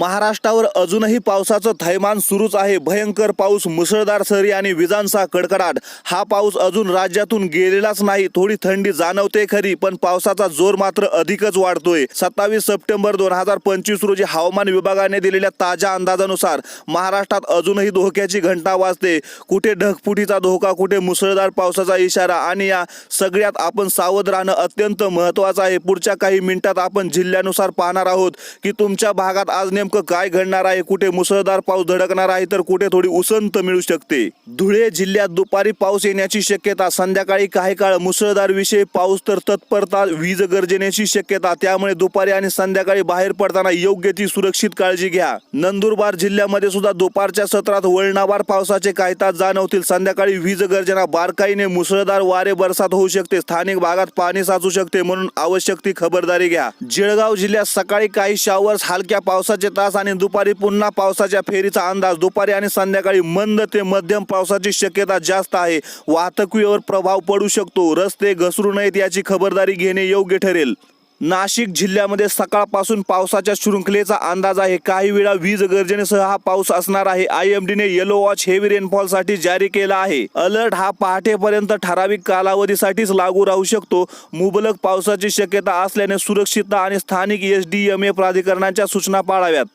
महाराष्ट्रावर अजूनही पावसाचं थैमान सुरूच आहे. भयंकर पाऊस मुसळधार सरी आणि विजांचा कडकडाट. हा पाऊस अजून राज्यातून गेलेलाच नाही. थोडी थंडी जाणवते खरी पण पावसाचा जोर मात्र अधिकच वाढतोय. सत्तावीस सप्टेंबर दोन हजार पंचवीस रोजी हवामान विभागाने दिलेल्या ताज्या अंदाजानुसार महाराष्ट्रात अजूनही धोक्याची घंटा वाजते. कुठे ढगफुटीचा धोका कुठे मुसळधार पावसाचा इशारा आणि या सगळ्यात आपण सावध राहणं अत्यंत महत्वाचं आहे. पुढच्या काही मिनिटात आपण जिल्ह्यानुसार पाहणार आहोत की तुमच्या भागात आज नेम नेमकं काय घडणार आहे? कुठे मुसळधार पाऊस धडकणार आहे? तर कुठे थोडी उसंत मिळू शकते? धुळे जिल्ह्यात दुपारी पाऊस येण्याची शक्यता संध्याकाळी काही काळ मुसळधार विषयी पाऊस तर तत्परता वीज गर्जनेची शक्यता त्यामुळे दुपारी आणि संध्याकाळी बाहेर पडताना योग्य ती सुरक्षित काळजी घ्या. नंदुरबार जिल्ह्यामध्ये सुद्धा दुपारच्या सत्रात वळणावार पावसाचे काही तास जाणवतील. संध्याकाळी वीज गर्जना बारकाईने मुसळधार वारे बरसात होऊ शकते. स्थानिक भागात पाणी साचू शकते म्हणून आवश्यक ती खबरदारी घ्या. जळगाव जिल्ह्यात सकाळी काही शावर्स हलक्या पावसाचे तास आणि दुपारी पुन्हा पावसाच्या फेरीचा अंदाज. दुपारी आणि संध्याकाळी मंद ते मध्यम पावसाची शक्यता जास्त आहे. वाहतुकीवर प्रभाव पडू शकतो. रस्ते घसरू नयेत याची खबरदारी घेणे योग्य ठरेल. नाशिक जिल्ह्यामध्ये सकाळपासून पावसाच्या शृंखलेचा अंदाज आहे. काही वेळा वीज गर्जनेसह हा पाऊस असणार आहे. आय एम डीने येलो वॉच हेवी रेनफॉलसाठी जारी केला आहे. अलर्ट हा पहाटेपर्यंत ठराविक कालावधीसाठीच लागू राहू शकतो. मुबलक पावसाची शक्यता असल्याने सुरक्षितता आणि स्थानिक एस डी एम ए प्राधिकरणाच्या सूचना पाळाव्यात.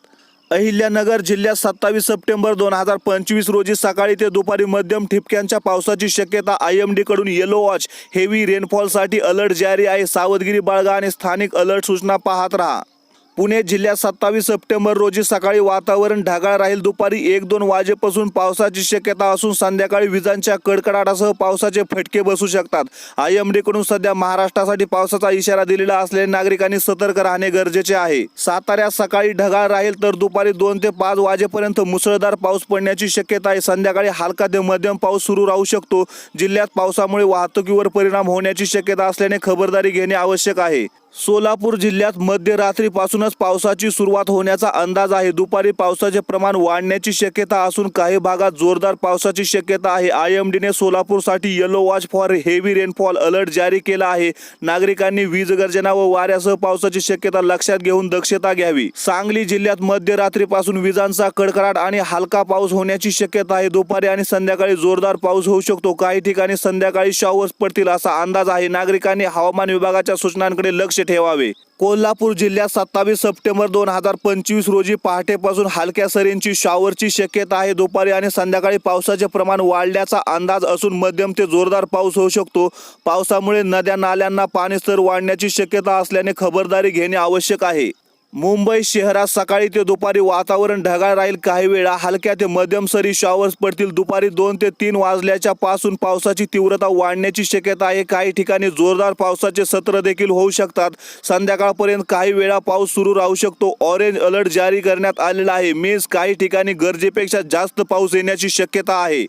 अहिल्यानगर जिल्ह्यात सत्तावीस सप्टेंबर दोन हजार पंचवीस रोजी सकाळी ते दुपारी मध्यम ठिपक्यांच्या पावसाची शक्यता आय एम डी कडून येलो वॉच हेवी रेनफॉलसाठी अलर्ट जारी आहे. सावधगिरी बाळगा आणि स्थानिक अलर्ट सूचना पाहत राहा. पुणे जिल्ह्यात सत्तावीस सप्टेंबर रोजी सकाळी वातावरण ढगाळ राहील. दुपारी एक दोन वाजेपासून पावसाची शक्यता असून संध्याकाळी विजांच्या कडकडाटासह पावसाचे फटके बसू शकतात. आय एम सध्या महाराष्ट्रासाठी पावसाचा इशारा दिलेला असल्याने नागरिकांनी सतर्क राहणे गरजेचे आहे. साताऱ्यात सकाळी ढगाळ राहील तर दुपारी दोन ते पाच वाजेपर्यंत मुसळधार पाऊस पडण्याची शक्यता आहे. संध्याकाळी हलका ते मध्यम पाऊस सुरू राहू शकतो. जिल्ह्यात पावसामुळे वाहतुकीवर परिणाम होण्याची शक्यता असल्याने खबरदारी घेणे आवश्यक आहे. सोलापूर जिल्ह्यात मध्यरात्रीपासूनच पावसाची सुरुवात होण्याचा अंदाज आहे. दुपारी पावसाचे प्रमाण वाढण्याची शक्यता असून काही भागात जोरदार पावसाची शक्यता आहे. आय एम डीने सोलापूरसाठी yellow watch for heavy rainfall alert जारी केला आहे. नागरिकांनी वीज गर्जना व वाऱ्यासह पावसाची शक्यता लक्षात घेऊन दक्षता घ्यावी. सांगली जिल्ह्यात मध्यरात्रीपासून विजांचा कडकडाट आणि हलका पाऊस होण्याची शक्यता आहे. दुपारी आणि संध्याकाळी जोरदार पाऊस होऊ शकतो. काही ठिकाणी संध्याकाळी शॉवर्स पडतील असा अंदाज आहे. नागरिकांनी हवामान विभागाच्या सूचनांकडे लक्ष ठेवावे. कोल्हापूर जिल्ह्यात सत्तावीस सप्टेंबर दोन हजार पंचवीस रोजी पहाटेपासून हलक्या सरींची शॉवरची शक्यता आहे. दुपारी आणि संध्याकाळी पावसाचे प्रमाण वाढल्याचा अंदाज असून मध्यम ते जोरदार पाऊस होऊ शकतो. पावसामुळे नद्या नाल्यांना पाणी स्तर वाढण्याची शक्यता असल्याने खबरदारी घेणे आवश्यक आहे. मुंबई शहरात सकाळी ते दुपारी वातावरण ढगाळ राहील काही वेळा. हलक्या ते मध्यम सरी शॉवर्स पडतील. दुपारी दोन ते तीन वाजल्याच्या पासून पावसाची तीव्रता वाढण्याची शक्यता आहे. काही ठिकाणी जोरदार पावसाचे सत्र देखील होऊ शकतात. संध्याकाळपर्यंत काही वेळा पाऊस सुरू राहू शकतो. ऑरेंज अलर्ट जारी करण्यात आलेला आहे. मीन्स काही ठिकाणी गरजेपेक्षा जास्त पाऊस येण्याची शक्यता आहे.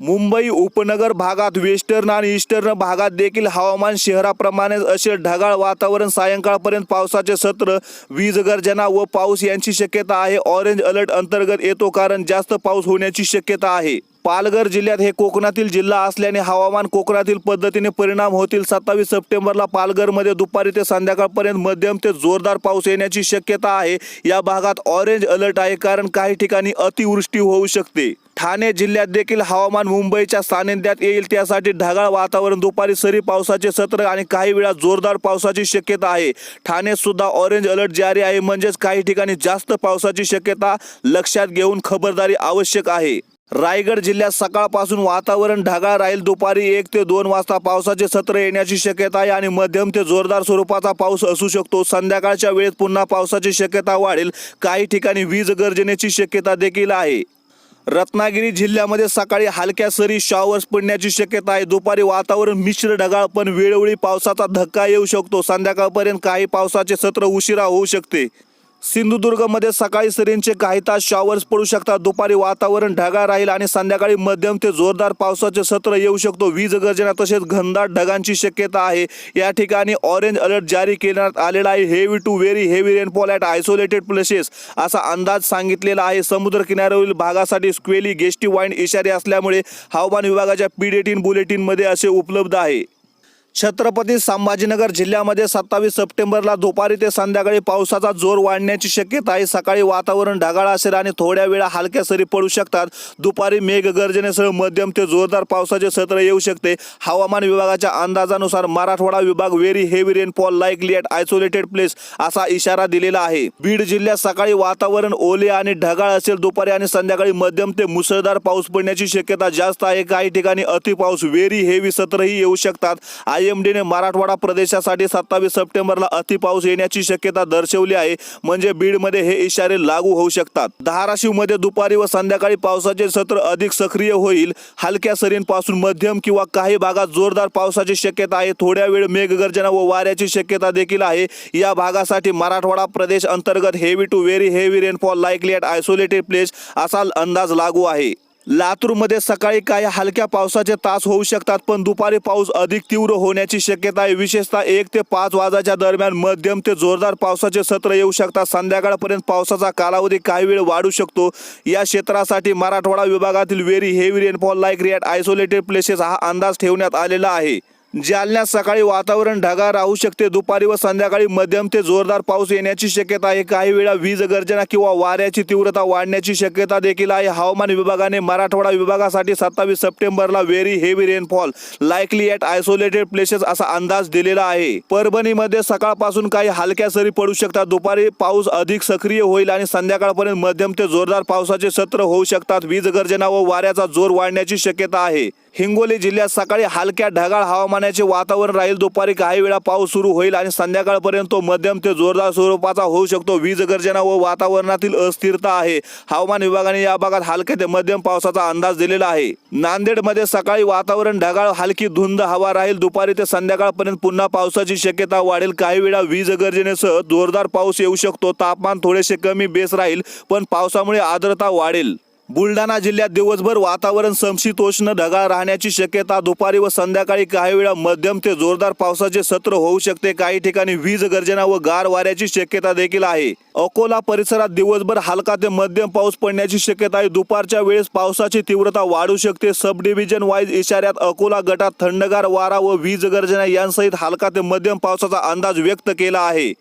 मुंबई उपनगर भागात वेस्टर्न आणि ईस्टर्न भागात देखील हवामान शहराप्रमाणेच असे ढगाळ वातावरण सायंकाळपर्यंत पावसाचे सत्र वीज गर्जना व पाऊस यांची शक्यता आहे. ऑरेंज अलर्ट अंतर्गत येतो कारण जास्त पाऊस होण्याची शक्यता आहे. पालघर जिल्ह्यात हे कोकणातील जिल्हा असल्याने हवामान कोकणातील पद्धतीने परिणाम होतील. सत्तावीस सप्टेंबरला पालघरमध्ये दुपारी ते संध्याकाळपर्यंत मध्यम ते जोरदार पाऊस येण्याची शक्यता आहे. या भागात ऑरेंज अलर्ट आहे कारण काही ठिकाणी अतिवृष्टी होऊ शकते. ठाणे जिल्ह्यात देखील हवामान मुंबईच्या सानिध्यात येईल. त्यासाठी ढगाळ वातावरण दुपारी सरी पावसाचे सत्र आणि काही वेळा जोरदार पावसाची शक्यता आहे. ठाणे सुद्धा ऑरेंज अलर्ट जारी आहे. म्हणजेच काही ठिकाणी जास्त पावसाची शक्यता लक्षात घेऊन खबरदारी आवश्यक आहे. रायगड जिल्ह्यात सकाळपासून वातावरण ढगाळ राहील. दुपारी एक ते दोन वाजता पावसाचे सत्र येण्याची शक्यता आहे आणि मध्यम ते जोरदार स्वरूपाचा पाऊस असू शकतो. संध्याकाळच्या वेळेत पुन्हा पावसाची शक्यता वाढेल. काही ठिकाणी वीज गर्जनेची शक्यता देखील आहे. रत्नागिरी जिल्ह्यामध्ये सकाळी हलक्या सरी शॉवर्स पडण्याची शक्यता आहे. दुपारी वातावरण मिश्र ढगाळ पण वेळोवेळी पावसाचा धक्का येऊ शकतो. संध्याकाळपर्यंत काही पावसाचे सत्र उशिरा होऊ शकते. सिंधुदुर्गमध्ये सकाळी सरींचे काही तास शॉवर्स पडू शकतात. दुपारी वातावरण ढगाळ राहील आणि संध्याकाळी मध्यम ते जोरदार पावसाचे सत्र येऊ शकतो. वीज गर्जना तसेच घनदाट ढगांची शक्यता आहे. या ठिकाणी ऑरेंज अलर्ट जारी करण्यात आलेला आहे. Heavy to very heavy rainfall at isolated places असा अंदाज सांगितलेला आहे. समुद्र किनाऱ्यावरील भागासाठी स्क्वेली गेस्टी वाईन इशारे असल्यामुळे हवामान विभागाच्या पीडेटीन बुलेटिनमध्ये असे उपलब्ध आहे. छत्रपती संभाजीनगर जिल्ह्यामध्ये सत्तावीस सप्टेंबरला दुपारी ते संध्याकाळी पावसाचा जोर वाढण्याची शक्यता आहे. सकाळी वातावरण ढगाळ असेल आणि थोड्या वेळा हलक्या सरी पडू शकतात. दुपारी मेघगर्जनेसह मध्यम ते जोरदार पावसाचे सत्र येऊ शकते. हवामान विभागाच्या अंदाजानुसार मराठवाडा विभाग very heavy rainfall likely at isolated place असा इशारा दिलेला आहे. बीड जिल्ह्यात सकाळी वातावरण ओले आणि ढगाळ असेल. दुपारी आणि संध्याकाळी मध्यम ते मुसळधार पाऊस पडण्याची शक्यता जास्त आहे. काही ठिकाणी अति पाऊस व्हेरी हेवी सत्रही येऊ शकतात. आय एम मराठवाडा प्रदेशासाठी सत्तावीस सप्टेंबरला अति पाऊस येण्याची शक्यता दर्शवली आहे. म्हणजे बीडमध्ये हे इशारे लागू होऊ शकतात. धाराशिवमध्ये दुपारी व संध्याकाळी पावसाचे सत्र अधिक सक्रिय होईल. हलक्या सरींपासून मध्यम किंवा काही भागात जोरदार पावसाची शक्यता आहे. थोड्या वेळ मेघगर्जना व वाऱ्याची शक्यता देखील आहे. या भागासाठी मराठवाडा प्रदेश अंतर्गत heavy to very heavy rainfall likely at isolated place असा अंदाज लागू आहे. लातूरमध्ये सकाळी काही हलक्या पावसाचे तास होऊ शकतात पण दुपारी पाऊस अधिक तीव्र होण्याची शक्यता आहे. विशेषतः एक ते पाच वाजाच्या दरम्यान मध्यम ते जोरदार पावसाचे सत्र येऊ शकतात. संध्याकाळपर्यंत पावसाचा कालावधी काही वेळ वाढू शकतो. या क्षेत्रासाठी मराठवाडा विभागातील very heavy rainfall likely at isolated places हा अंदाज ठेवण्यात आलेला आहे. जालन्यात सकाळी वातावरण ढगाळ राहू शकते. दुपारी व संध्याकाळी मध्यम ते जोरदार पाऊस येण्याची शक्यता आहे. काही वेळा वीज गर्जना किंवा वाऱ्याची तीव्रता वाढण्याची शक्यता देखील आहे. हवामान विभागाने मराठवाडा विभागासाठी सत्तावीस सप्टेंबरला very heavy rainfall likely at isolated places असा अंदाज दिलेला आहे. परभणीमध्ये सकाळपासून काही हलक्या सरी पडू शकतात. दुपारी पाऊस अधिक सक्रिय होईल आणि संध्याकाळपर्यंत मध्यम ते जोरदार पावसाचे सत्र होऊ शकतात. वीज गर्जना व वाऱ्याचा जोर वाढण्याची शक्यता आहे. हिंगोली जिल्ह्यात सकाळी हलक्या ढगाळ हवामानाचे वातावरण राहील. दुपारी काही वेळा पाऊस सुरू होईल आणि संध्याकाळपर्यंत तो मध्यम ते जोरदार स्वरूपाचा होऊ शकतो. वीज गर्जना व वातावरणातील अस्थिरता आहे. हवामान विभागाने या भागात हलक्या ते मध्यम पावसाचा अंदाज दिलेला आहे. नांदेडमध्ये सकाळी वातावरण ढगाळ हलकी धुंद हवा राहील. दुपारी ते संध्याकाळपर्यंत पुन्हा पावसाची शक्यता वाढेल. काही वेळा वीज गर्जनेसह जोरदार पाऊस येऊ शकतो. तापमान थोडेसे कमी बेस राहील पण पावसामुळे आर्द्रता वाढेल. बुलढाणा जिल्ह्यात दिवसभर वातावरण समशीतोष्ण ढगाळ राहण्याची शक्यता दुपारी व संध्याकाळी काही वेळा मध्यम ते जोरदार पावसाचे सत्र होऊ शकते. काही ठिकाणी वीज गर्जना व गार वाऱ्याची शक्यता देखील आहे. अकोला परिसरात दिवसभर हलका ते मध्यम पाऊस पडण्याची शक्यता आहे. दुपारच्या वेळेस पावसाची तीव्रता वाढू शकते. सब डिव्हिजन वाईज इशाऱ्यात अकोला गटात थंडगार वारा व वीज गर्जना यांसहित हलका ते मध्यम पावसाचा अंदाज व्यक्त केला आहे.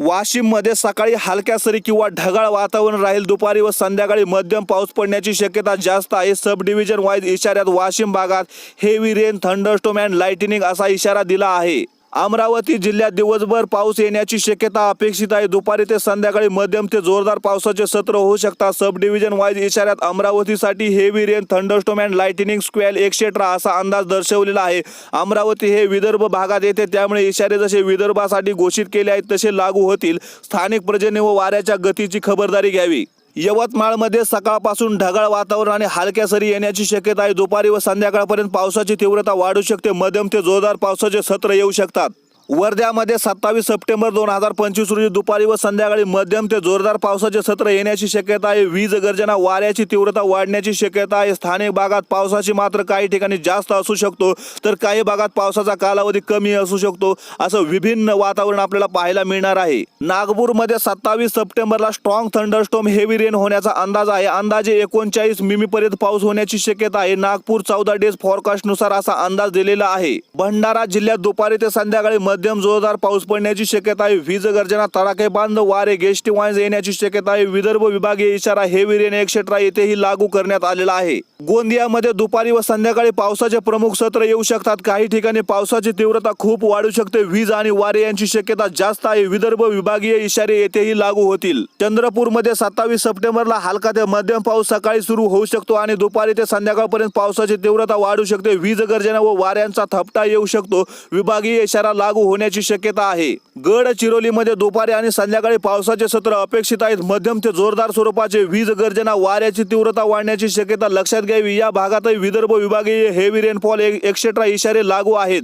वाशिममध्ये सकाळी हलक्या सरी किंवा ढगाळ वातावरण राहील. दुपारी व संध्याकाळी मध्यम पाऊस पडण्याची शक्यता जास्त आहे. सब डिव्हिजन वाईज इशाऱ्यात वाशिम भागात heavy rain thunderstorm and lightning असा इशारा दिला आहे. अमरावती जिल्ह्यात दिवसभर पाऊस येण्याची शक्यता अपेक्षित आहे. दुपारी ते संध्याकाळी मध्यम ते जोरदार पावसाचे सत्र होऊ शकतात. सब डिव्हिजन वाईज इशाऱ्यात अमरावतीसाठी heavy rain thunderstorm and lightning squall etcetera असा अंदाज दर्शवलेला आहे. अमरावती हे विदर्भ भागात येते. त्यामुळे इशारे जसे विदर्भासाठी घोषित केले आहेत तसे लागू होतील. स्थानिक प्रजेने व वाऱ्याच्या गतीची खबरदारी घ्यावी. यवतमाळमध्ये सकाळपासून ढगाळ वातावरण आणि हलक्या सरी येण्याची शक्यता आहे. दुपारी व संध्याकाळपर्यंत पावसाची तीव्रता वाढू शकते. मध्यम ते जोरदार पावसाचे सत्र येऊ शकतात. वर्ध्यामध्ये सत्तावीस सप्टेंबर दोन हजार पंचवीस रोजी दुपारी व संध्याकाळी मध्यम ते जोरदार पावसाचे सत्र येण्याची शक्यता आहे. वीज गर्जना वाऱ्याची तीव्रता वाढण्याची शक्यता आहे. स्थानिक भागात पावसाची मात्र काही ठिकाणी जास्त असू शकतो तर काही भागात पावसाचा कालावधी कमी असू शकतो असं विभिन्न वातावरण आपल्याला पाहायला मिळणार आहे. नागपूरमध्ये सत्तावीस सप्टेंबरला स्ट्रॉंग थंडरस्टॉम हेवी रेन होण्याचा अंदाज आहे. अंदाजे एकोणचाळीस मिमीपर्यंत पाऊस होण्याची शक्यता आहे. नागपूर चौदा डेज फॉरकास्टनुसार असा अंदाज दिलेला आहे. भंडारा जिल्ह्यात दुपारी ते संध्याकाळी मध्यम जोरदार पाऊस पडण्याची शक्यता आहे. वीज गर्जना तडाखे बांध वारे गेस्टी वाईन्स येण्याची शक्यता आहे. विदर्भ विभागीय इशारा हेवी रेन एक्सेट्रा येथेही लागू करण्यात आलेला आहे. गोंदियामध्ये दुपारी व संध्याकाळी पावसाचे प्रमुख सत्र येऊ शकतात. काही ठिकाणी पावसाची तीव्रता खूप वाढू शकते. वीज आणि वारे यांची शक्यता जास्त आहे. विदर्भ विभागीय इशारे येथेही लागू होतील. चंद्रपूरमध्ये सत्तावीस सप्टेंबरला हलका ते मध्यम पाऊस सकाळी सुरू होऊ शकतो आणि दुपारी ते संध्याकाळपर्यंत पावसाची तीव्रता वाढू शकते. वीज गर्जना व वाऱ्यांचा थपटा येऊ शकतो. विभागीय इशारा लागू होण्याची शक्यता आहे. गडचिरोलीमध्ये दुपारी आणि संध्याकाळी पावसाचे सत्र अपेक्षित आहेत. मध्यम ते जोरदार स्वरूपाचे वीज गर्जना वाऱ्याची तीव्रता वाढण्याची शक्यता लक्षात घ्यावी. या भागातही विदर्भ विभागीय हेवी रेनफॉल एक्सेट्रा इशारे लागू आहेत.